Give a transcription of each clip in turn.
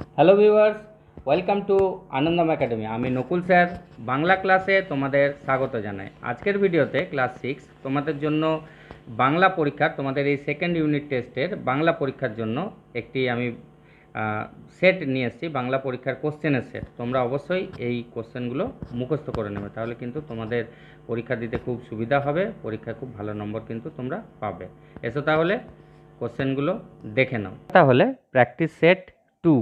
Hello viewers welcome to Anandam academy আমি Nakul sir, Bangla ক্লাসে তোমাদের স্বাগত জানাই। আজকের ভিডিওতে ক্লাস সিক্স তোমাদের জন্য বাংলা পরীক্ষার তোমাদের এই সেকেন্ড ইউনিট টেস্টের বাংলা পরীক্ষার জন্য একটি আমি সেট নিয়ে এসেছি, বাংলা পরীক্ষার কোশ্চেনের সেট তোমরা অবশ্যই এই কোশ্চেনগুলো মুখস্থ করে নেবে, তাহলে কিন্তু তোমাদের পরীক্ষা দিতে খুব সুবিধা হবে, পরীক্ষায় খুব ভালো নম্বর কিন্তু তোমরা পাবে। এসো তাহলে কোশ্চেনগুলো দেখে নাও। তাহলে প্র্যাকটিস সেট টু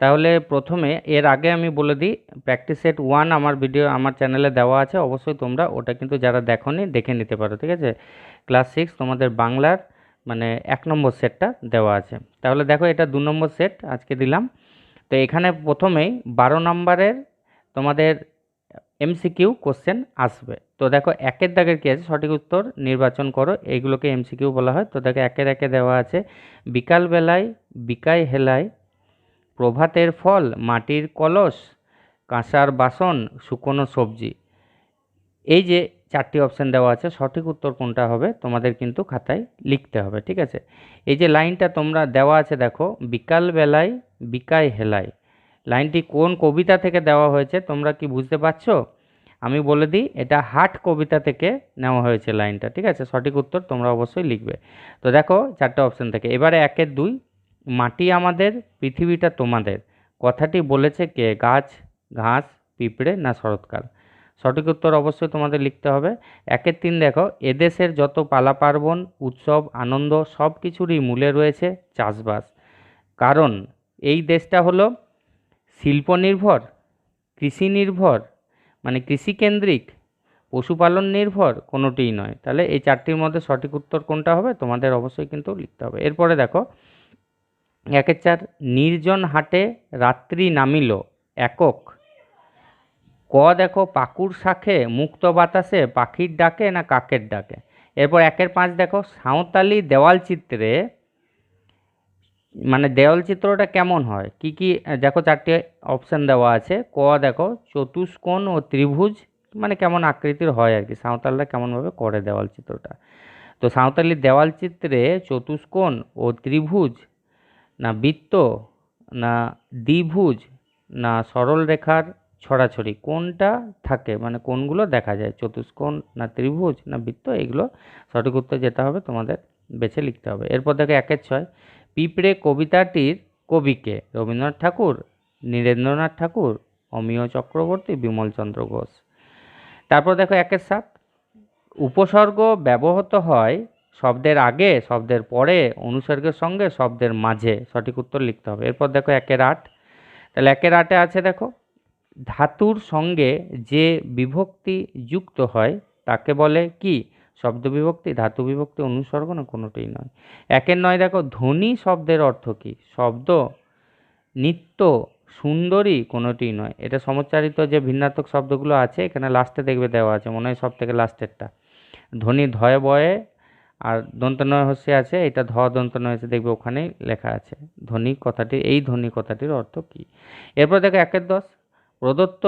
তাহলে প্রথমে এর আগে আমি বলে দিই প্র্যাকটিস সেট ওয়ান আমার ভিডিও আমার চ্যানেলে দেওয়া আছে, অবশ্যই তোমরা ওটা কিন্তু যারা দেখোনি দেখে নিতে পারো, ঠিক আছে? ক্লাস সিক্স তোমাদের বাংলার মানে এক নম্বর সেটটা দেওয়া আছে। তাহলে দেখো এটা দু নম্বর সেট আজকে দিলাম। তো এখানে প্রথমেই বারো নম্বরের তোমাদের এমসিকিউ কোশ্চেন আসবে। তো দেখো একের দাগের কী আছে? সঠিক উত্তর নির্বাচন করো। এইগুলোকে এমসিকিউ বলা হয়। তো দেখো একের একে দেওয়া আছে। বিকালবেলায় বিকায় হেলায় প্রভাতের ফল, মাটির কলস, কাঁসার বাসন, শুকনো সবজি। এই যে চারটি অপশান দেওয়া আছে, সঠিক উত্তর কোনটা হবে তোমাদের কিন্তু খাতায় লিখতে হবে, ঠিক আছে? এই যে লাইনটা তোমরা দেওয়া আছে দেখো বিকালবেলায় বিকায় হেলায়। লাইনটি কোন কবিতা থেকে দেওয়া হয়েছে তোমরা কি বুঝতে পারছ? আমি বলে দিই, এটা হাট কবিতা থেকে নেওয়া হয়েছে লাইনটা, ঠিক আছে? সঠিক উত্তর তোমরা অবশ্যই লিখবে। তো দেখো চারটে অপশান থেকে, এবারে একের দুই মাটি আমাদের, পৃথিবীটা তোমাদের। কথাটি বলেছে কে? গাছ, ঘাস, পিঁপড়ে না শরৎকাল? সঠিক উত্তর অবশ্যই তোমাদের লিখতে হবে। একের তিন দেখো, এদেশের যত পালা পার্বণ, উৎসব, আনন্দ, সব কিছুরই মূলে রয়েছে চাষবাস। কারণ এই দেশটা হলো শিল্প নির্ভর কৃষি নির্ভর মানে কৃষিকেন্দ্রিক, পশুপালন নির্ভর, কোনোটিই নয়। তাহলে এই চারটির মধ্যে সঠিক উত্তর কোনটা হবে? তোমাদের অবশ্যই কিন্তু লিখতে হবে। এরপরে দেখো একের চার নির্জন হাটে রাত্রি নামিল, একক। ক দেখো, পাকুর শাখে মুক্ত বাতাসে পাখির ডাকে না কাকের ডাকে? এরপর একের পাঁচ দেখো, সাঁওতালি দেওয়াল চিত্রে মানে দেওয়াল চিত্রটা কেমন হয়? কি কি, দেখো চারটে অপশান দেওয়া আছে। ক দেখো, চতুষ্কোণ ও ত্রিভুজ মানে কেমন আকৃতির হয় আর কি? সাঁওতালরা কেমনভাবে করে দেওয়াল চিত্রটা? তো সাঁওতালি দেওয়াল চিত্রে চতুষ্কোণ ও ত্রিভুজ না বৃত্ত, না দ্বিভুজ, না সরল রেখার ছড়াছড়ি, কোনটা থাকে? মানে কোনগুলো দেখা যায়? চতুষ্কোণ, না ত্রিভুজ, না বৃত্ত? এগুলো সঠিক উত্তর যেতে হবে, তোমাদের বেছে লিখতে হবে। এরপর দেখো একের ছয়। পিঁপড়ে কবিতাটির কবিকে রবীন্দ্রনাথ ঠাকুর, নীরেন্দ্রনাথ ঠাকুর, অমিয় চক্রবর্তী বিমলচন্দ্র ঘোষ। তারপর দেখো একের সাত। উপসর্গ ব্যবহৃত হয় শব্দের আগে, শব্দের পরে, অনুসর্গের সঙ্গে, শব্দের মাঝে। সঠিক উত্তর লিখতে হবে। এরপর দেখো একের আট। তাহলে একের আটে আছে দেখো, ধাতুর সঙ্গে যে বিভক্তি যুক্ত হয়, তাকে বলে কি? শব্দ বিভক্তি, ধাতু বিভক্তি, অনুসর্গ না কোনোটাই নয়। একের নয় দেখো, ধ্বনি শব্দের অর্থ কি? শব্দ, নিত্য, সুন্দরী কোনোটিই নয়। এটা সমচ্চারিত যে ভিন্নাত্মক শব্দগুলো আছে, এখানে লাস্টে দেখবে দেওয়া আছে। মনে হয় সব থেকে লাস্টেরটা ধ্বনি ধয় বয়ে আর দন্তনয় হস্যে আছে, এটা ধ দন্তনয় হস্যে দেখবে ওখানেই লেখা আছে। ধ্বনি কথাটি, এই ধ্বনি কথাটির অর্থ কী? এরপর দেখো একের দশ। প্রদত্ত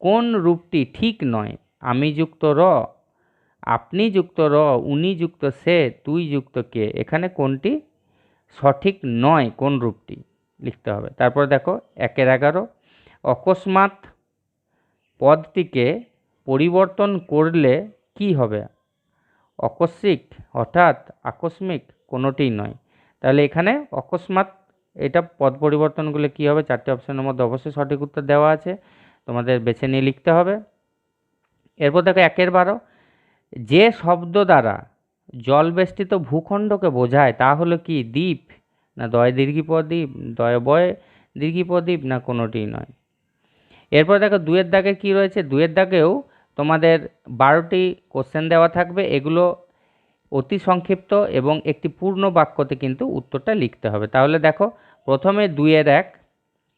কোন রূপটি ঠিক নয়, আমি যুক্ত র, আপনি যুক্ত র, উনি যুক্ত সে, তুই যুক্ত কে, এখানে কোনটি সঠিক নয়, কোন রূপটি লিখতে হবে। তারপর দেখো একের এগারো। অকস্মাৎ পদটিকে পরিবর্তন করলে কি হবে? অকস্মিক, হঠাৎ আকস্মিক কোনোটিই নয়। তাহলে এখানে অকস্মাৎ এটা পদ পরিবর্তনগুলো কী হবে? চারটে অপশনের মধ্যে অবশ্যই সঠিক উত্তর দেওয়া আছে। তোমাদের বেছে নিয়ে লিখতে হবে। এরপর দেখো একের বারো। যে শব্দ দ্বারা জলবেষ্টিত ভূখণ্ডকে বোঝায়, তা হলো কি? দ্বীপ, না দয় দীর্ঘিপদ্বীপ দয় বয় দীর্ঘিপদ্বীপ, না কোনোটিই নয়। এরপর দেখো দুয়ের দাগে কি রয়েছে? দুয়ের দাগেও তোমাদের বারোটি কোশ্চেন দেওয়া থাকবে। এগুলো অতি সংক্ষিপ্ত এবং একটি পূর্ণ বাক্যতে কিন্তু উত্তরটা লিখতে হবে। তাহলে দেখো, প্রথমে দুইয়ের এক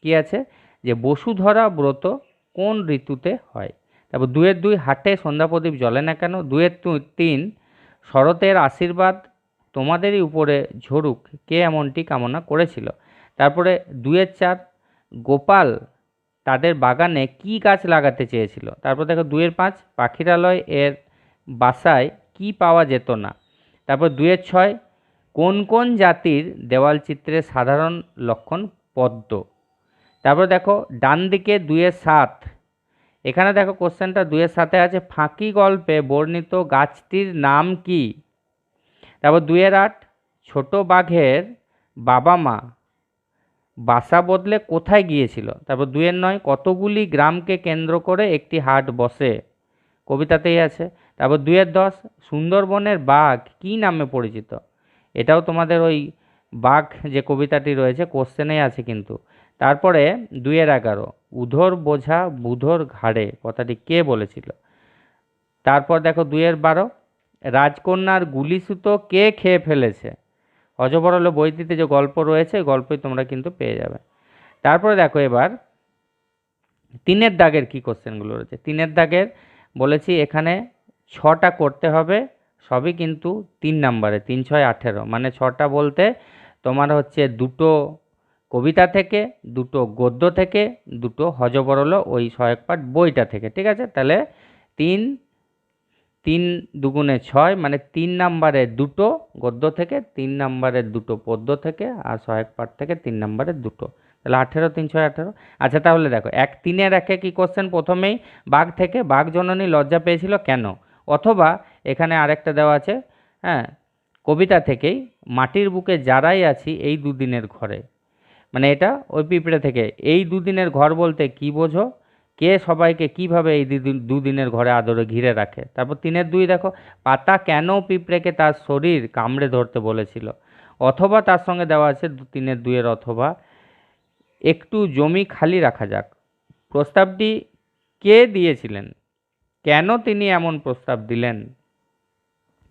কি আছে? যে বসুধরা ব্রত কোন ঋতুতে হয়? তারপর দুয়ের দুই হাটে সন্ধ্যা প্রদীপ জ্বলে না কেন? দুয়ের তিন, শরতের আশীর্বাদ তোমাদেরই উপরে ঝরুক, কে এমনটি কামনা করেছিল? তারপরে দুয়ের চার, গোপাল তাদের বাগানে কি গাছ লাগাতে চেয়েছিল? তারপর দেখো দুয়ের পাঁচ, পাখিরালয় এর বাসায় কি পাওয়া যেত না? তারপর দুয়ের ছয়, কোন কোন জাতির দেওয়াল চিত্রের সাধারণ লক্ষণ পদ্ম? তারপর দেখো ডান দিকে দুইয়ের সাত, এখানে দেখো কোশ্চেনটা দুইয়ের সাথে আছে, ফাঁকি গল্পে বর্ণিত গাছটির নাম কি? তারপর দুয়ের আট, ছোট বাঘের বাবা মা। বাসা বদলে কোথায় গিয়েছিল? তারপর দুয়ের নয়, কতগুলি গ্রামকে কেন্দ্র করে একটি হাট বসে? কবিতাতেই আছে। তারপর দুয়ের দশ, সুন্দরবনের বাঘ কী নামে পরিচিত? এটাও তোমাদের ওই বাঘ যে কবিতাটি রয়েছে, কোশ্চেনেই আছে কিন্তু। তারপরে দুইয়ের এগারো, উধর বোঝা বুধর ঘাড়ে, কথাটি কে বলেছিল? তারপর দেখো দুইয়ের বারো, রাজকন্যার গুলিসুতো কে খেয়ে ফেলেছে? অজবরল বইটিতে যে গল্প রয়েছে গল্পই তোমরা কিন্তু পেয়ে যাবে। তারপরে দেখো এবার, তিনের দাগের কি কোশ্চেনগুলো রয়েছে? তিনের দাগের বলেছি এখানে ছটা করতে হবে, সবই কিন্তু তিন নাম্বারে, তিন, ছয়, আঠেরো। মানে ছটা বলতে তোমার হচ্ছে দুটো কবিতা থেকে, দুটো গদ্য থেকে, দুটো হজবরল ওই সহায়ক পাঠ বইটা থেকে। ঠিক আছে? তাহলে তিন তিন দুগুণে ছয় মানে তিন নাম্বারের দুটো গদ্য থেকে, তিন নাম্বারের দুটো পদ্য থেকে আর সহায়ক পাঠ থেকে তিন নাম্বারের দুটো। তাহলে আঠেরো, তিন, ছয়, আঠেরো। আচ্ছা তাহলে দেখো, এক তিনের একে কি কোশ্চেন প্রথমেই বাঘ থেকে বাঘ জননী লজ্জা পেয়েছিল কেন? অথবা এখানে আরেকটা দেওয়া আছে হ্যাঁ কবিতা থেকেই মাটির বুকে যারাই আছি এই দুদিনের ঘরে। মানে এটা ওই পিঁপড়ে থেকে, এই দুদিনের ঘর বলতে কি বোঝো? কে সবাইকে কীভাবে এই দুদিন দুদিনের ঘরে আদরে ঘিরে রাখে? তারপর তিনের দুই, দেখো, পাতা কেন পিঁপড়েকে তার শরীর কামড়ে ধরতে বলেছিল? অথবা তার সঙ্গে দেওয়া আছে তিনের দুইয়ের অথবা। একটু জমি খালি রাখা যাক। প্রস্তাবটি কে দিয়েছিলেন? কেন তিনি এমন প্রস্তাব দিলেন?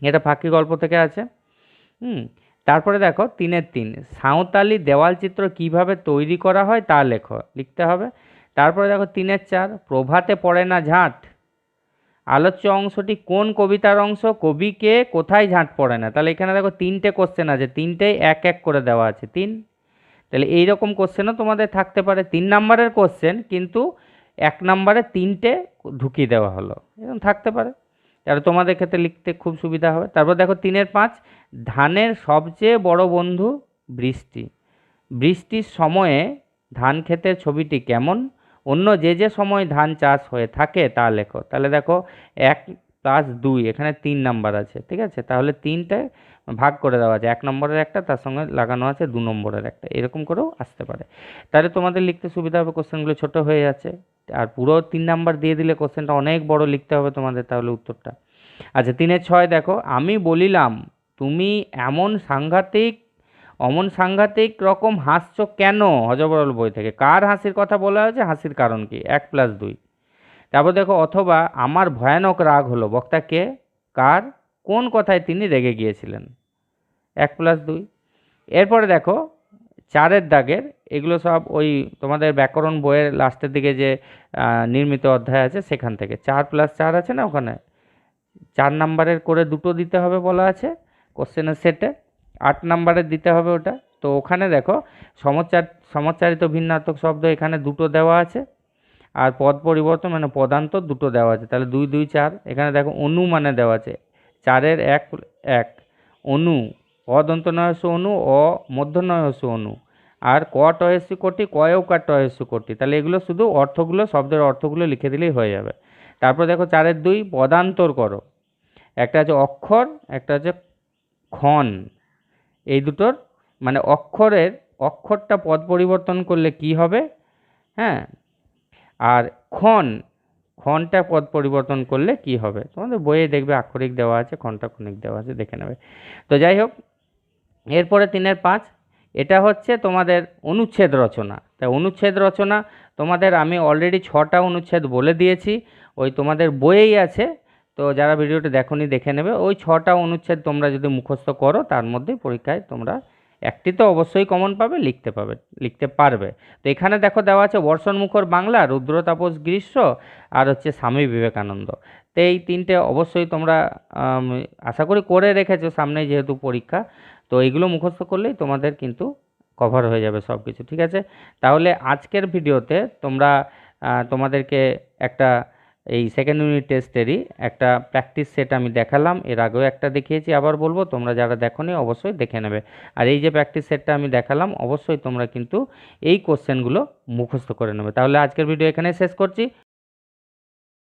এটা ফাঁকি গল্প থেকে আছে। হুম, তারপরে দেখো, তিনের তিন, সাঁওতালি দেওয়াল চিত্র কীভাবে তৈরি করা হয় তা লেখো, লিখতে হবে। তারপরে দেখো তিনের চার, প্রভাতে পড়ে না ঝাঁট। আলোচ্য অংশটি কোন কবিতার অংশ? কবিকে কোথায় ঝাঁট পড়ে না? তাহলে এখানে দেখো তিনটে কোশ্চেন আছে, তিনটেই এক এক করে দেওয়া আছে, তিন। তাহলে এই রকম কোশ্চেনও তোমাদের থাকতে পারে। তিন নাম্বারের কোশ্চেন কিন্তু এক নাম্বারে তিনটে ঢুকিয়ে দেওয়া হলো। এরকম থাকতে পারে। তাহলে তোমাদের ক্ষেত্রে লিখতে খুব সুবিধা হবে। তারপর দেখো তিনের পাঁচ, ধানের সবচেয়ে বড় বন্ধু বৃষ্টি। বৃষ্টির সময়ে ধান ক্ষেতের ছবিটি কেমন? অন্য যে যে সময় ধান চাষ হয়ে থাকে তা লেখো। তাহলে দেখো এক প্লাস দুই, এখানে তিন নাম্বার আছে, ঠিক আছে? তাহলে তিনটে ভাগ করে দেওয়া আছে, এক নম্বরের একটা, তার সঙ্গে লাগানো আছে দু নম্বরের একটা, এরকম করেও আসতে পারে। তাহলে তোমাদের লিখতে সুবিধা হবে কোশ্চেনগুলো ছোট হয়ে যাচ্ছে, আর পুরো তিন নাম্বার দিয়ে দিলে কোশ্চেনটা অনেক বড় লিখতে হবে তোমাদের তাহলে উত্তরটা। আচ্ছা তিনের ছয় দেখো, আমি বলিলাম, তুমি এমন সাংঘাতিক অমন সাংঘাতিক রকম হাসছো কেন? হজবরল বই থেকে। কার হাসির কথা বলা হয়েছে? হাসির কারণ কি? এক প্লাস দুই। তারপর দেখো, অথবা আমার ভয়ানক রাগ হলো, বক্তা কে? কার? কোন কথায় তিনি রেগে গিয়েছিলেন? এক প্লাস দুই। এরপরে দেখো, চারের দাগের, এগুলো সব ওই তোমাদের ব্যাকরণ বইয়ের লাস্টের দিকে যে নির্মিত অধ্যায় আছে, সেখান থেকে। চার প্লাস চার আছে না ওখানে? চার নাম্বারের করে দুটো দিতে হবে বলা আছে কোশ্চেনের সেটে আট নাম্বারের দিতে হবে ওটা। তো ওখানে দেখো সমচ্চার সমচ্চারিত ভিন্নাত্মক শব্দ এখানে দুটো দেওয়া আছে। আর পদ পরিবর্তন মানে পদান্তর দুটো দেওয়া আছে। তাহলে দুই দুই, চার, এখানে দেখো অনু মানে দেওয়া আছে। চারের এক এক। অনু অদন্ত নয়স্য অনু, অ মধ্য নয়স্য অনু। আর ক টয়স্য কোটি কয়কার টয়স্য কোটি। তাহলে এগুলো শুধু অর্থগুলো, শব্দের অর্থগুলো লিখে দিলেই হয়ে যাবে। তারপর দেখো চারের দুই, পদান্তর করো। একটা আছে অক্ষর, একটা আছে ক্ষণ এই দুটোর মানে অক্ষরের, অক্ষরটা পদ পরিবর্তন করলে কি হবে? হ্যাঁ? আর ক্ষণ ক্ষণটা পদ পরিবর্তন করলে কি হবে? তোমাদের বইয়ে দেখবে আক্ষরিক দেওয়া আছে ক্ষণটা ক্ষণিক দেওয়া আছে, দেখে নেবে। তো যাই হোক, এরপরে তিনের পাঁচ, এটা হচ্ছে তোমাদের অনুচ্ছেদ রচনা। তাই অনুচ্ছেদ রচনা তোমাদের আমি অলরেডি ছটা অনুচ্ছেদ বলে দিয়েছি, ওই তোমাদের বইয়েই আছে। তো যারা ভিডিওটা দেখোনি, দেখে নেবে। ওই ছটা অনুচ্ছেদ তোমরা যদি মুখস্থ করো, তার মধ্যে পরীক্ষায় তোমরা একটি তো অবশ্যই কমন পাবে, লিখতে পাবে, লিখতে পারবে। তো এখানে দেখো দেওয়া আছে বর্ষণ মুখর বাংলা, রুদ্র তাপস গ্রীষ্ম আর হচ্ছে স্বামী বিবেকানন্দ। তো এই তিনটে অবশ্যই তোমরা আশা করি করে রেখেছো সামনে যেহেতু পরীক্ষা। তো এইগুলো মুখস্থ করলেই তোমাদের কিন্তু কভার হয়ে যাবে সব কিছু ঠিক আছে? তাহলে আজকের ভিডিওতে তোমরা তোমাদেরকে একটা এই সেকেন্ড ইউনিট টেস্টেরই একটা প্র্যাকটিস সেট আমি দেখালাম। এর আগেও একটা দেখিয়েছি, আবার বলব, তোমরা যারা দেখোনি অবশ্যই দেখে নেবে। আর এই যে প্র্যাকটিস সেটটা আমি দেখালাম, অবশ্যই তোমরা কিন্তু এই কোশ্চেনগুলো মুখস্থ করে নেবে। তাহলে আজকের ভিডিও এখানে শেষ করছি।